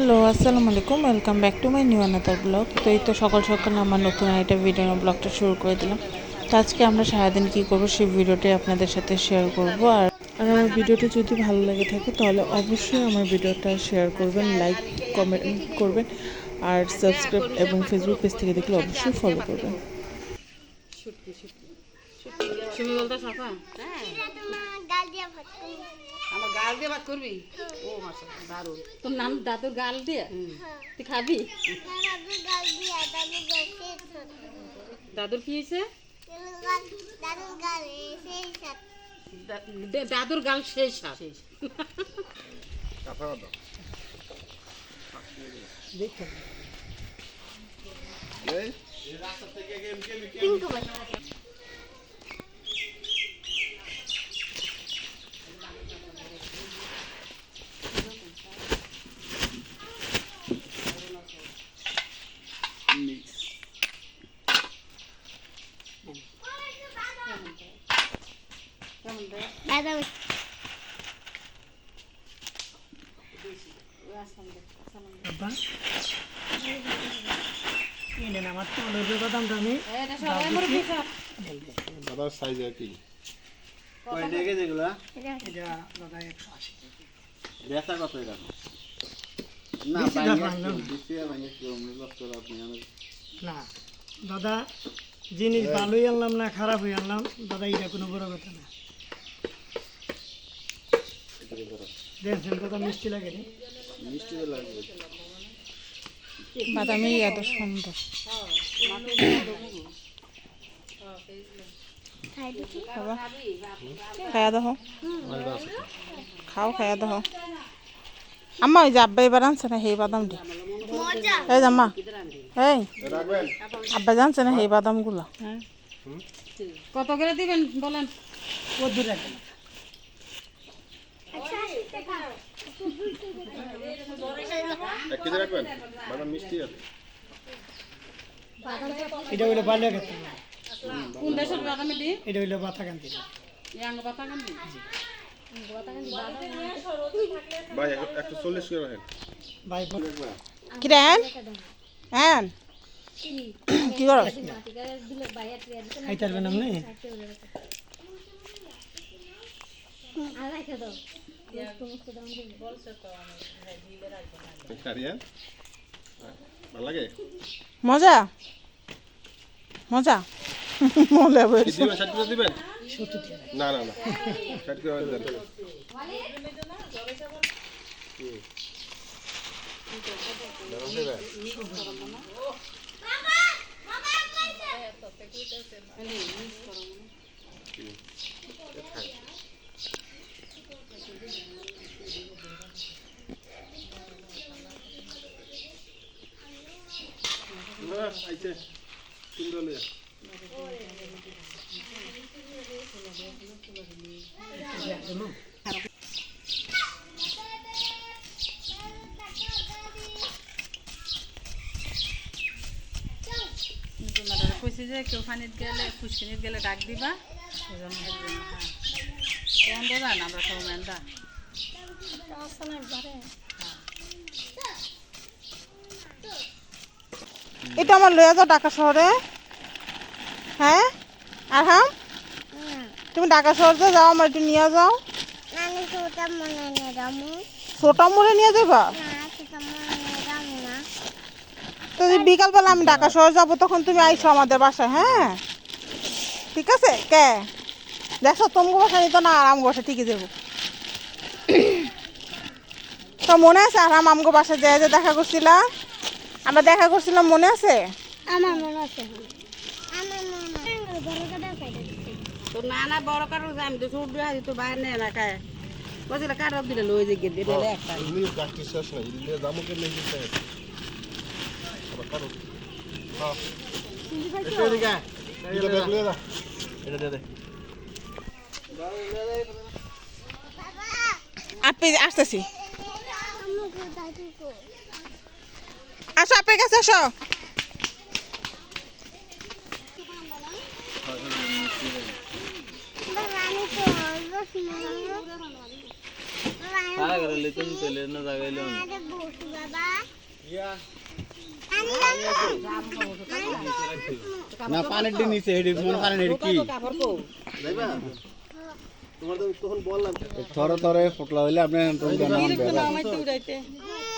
Hello আসসালামু আলাইকুম welcome back to my new another blog তো এই তো সকাল সকাল আমার নতুন একটা ভিডিও ব্লগটা শুরু করে দিলাম। তো আজকে আমরা সারাদিন কী করব সেই ভিডিওটাই আপনাদের সাথে শেয়ার করব। আর আর আমার ভিডিওটা যদি ভালো লাগে থাকে তাহলে অবশ্যই আমার ভিডিওটা শেয়ার করবেন লাইক কমেন্ট করবেন আর সাবস্ক্রাইব এবং ফেসবুক পেজ থেকে দেখলে অবশ্যই ফলো করবেন। তুমি বলতে সাফা? আমার গাল দিয়ে ভাত করবি? ও মাসা দারুণ। তোর নাম দাদুর গাল দিয়ে? তুই খাবি? দাদুর কি হয়েছে? দাদুর গাল শেষ সাপ দাদার সাইজ কি বেচা কত এটা? না দাদা জিনিস ভালোই আনলাম না খারাপ হয়ে আনলাম দাদা এটা কোনো বড় কথা না। দেখছেন দাদা মিষ্টি লাগে নি মিষ্টি তো লাগবে বাদামি এত সুন্দর। খায়া দেখো খাও খায়া দেখো আম্মা ওই যে আব্বা এবার আনছে না সেই বাদামটি? এই যে আম্মা এই। আব্বা জানছে না সেই বাদামগুলো? কত করে দিবেন বলেন? ও দূর রাখেন এক কেজি রাখবেন? বাদাম মিষ্টি আছে এটা হইল বালিয়া খেতে কোন দেশের বাদামি দি এটা হইল বাতা কান্তি ইয়াঙ্গ পাতা কান্দি ভাই একশো চল্লিশ করে রাখেন। ভাই কিরেন হ্যাঁ কি করো? খাইতে পারবেন আপনি? মজা? মজা? মজা দিবেন না না না দেন গরম দেবে না আইছে লইয়া কইছি যে কেউ পানিত গেলে ফুসকিনিত গেলে ডাক দিবা এজন্য একজন হ্যাঁ আমরা সব মেন্দা এটা আমার লয়ে যাও ঢাকা শহরে। হ্যাঁ? আর হ্যাঁ তুমি ঢাকা শহরে যাও আমার একটু নিয়ে যাও। ছোটা মোড়ে নিয়ে যাবা। তো বিকালবেলা আমি ঢাকা শহর যাব তখন তুমি আইসো আমাদের বাসায় হ্যাঁ? ঠিক আছে? কে? দেখো তোমাকে বাসা নিত না আর আমগো বাসা ঠিকই যাব। তো মনে আছে আর আমগো বাসায় যায় যে দেখা করছিলাম আমরা দেখা করছিলাম মনে আছে? আমার মনে আছে আমার মনে আছে। বড় কথা খাইতে দিচ্ছি তো না না বড় কারও আমি তো ছোট হাজি তো বাইরে নেই না খায়। বলছিল কারও দিলে? লই যে গেলে দিলে একটা। ইলি প্র্যাকটিস শেষ না ইলি দামও কে লেগে যায় কারও? হ্যাঁ। এটা দিকে এটা দেখ লিয়ে দা এটা দে দে। আপনি আসতেছি। আসো। আপনার কাছে আসো না পানির দিন নিচে মনে করেন এটি কি? যাইবা তোমার তো তখন বললাম থরে থরে ফোটলা হইলে আপনি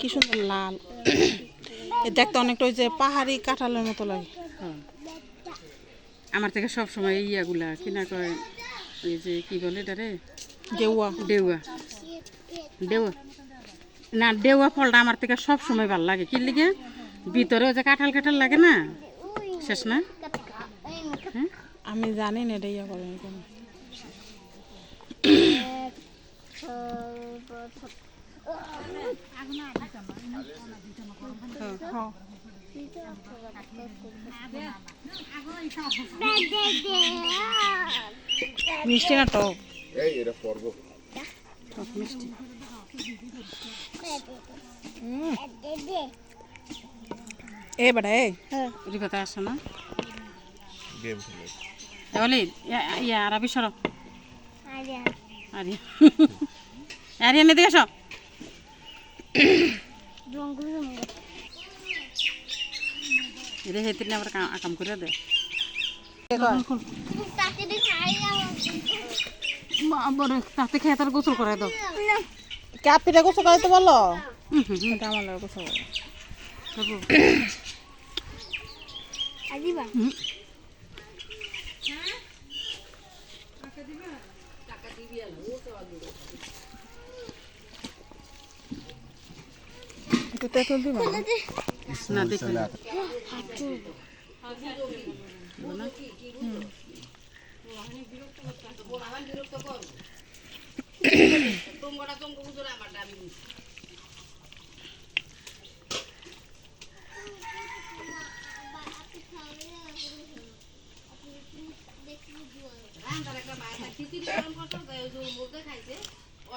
কি সুন্দর লাল। দেখতে অনেকটা ওই যে পাহাড়ি কাঁঠালের মতো লাগে। আমার থেকে সব সময় ইয়াগুলা কিনা কয় এই যে কি বলে এটারে? গেউয়া ডেউয়া ডেউয়া না ডেউয়া ফলটা আমার থেকে সব সময় ভালো লাগে। কি লিগে ভিতরে যে কাঁঠাল কাঁঠাল লাগে না? শেষ না? হ্যাঁ? আমি জানি না এটা ইয়া করে কেন। হ্যাঁ মিষ্টি না টক? এই এটা পর্ব। টক মিষ্টি। এ বেটা এই। ওই কথা আসে না? গেম খেলে। তাহলে ইয়া আরবি সর। Arian. আরিয়া। আরিয়ান এদিকে আসো এটা হেতে না আবার কা- কাম করে দে। Tati di saya. বড় তাতে খেয়ে তার গোসল করে দাও। ক্যাপিটা গোসল করাইতে বলো? আমার লাগে গোসল করে। Adiba. একটু তেঁতুল দিবা না দেখি এসা খোলো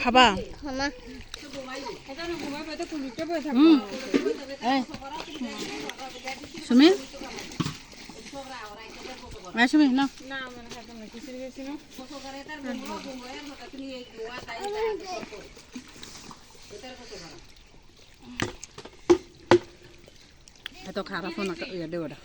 খাবা. সুমিন? আয় সুমিন না এত খারাপ না দেওয়াটা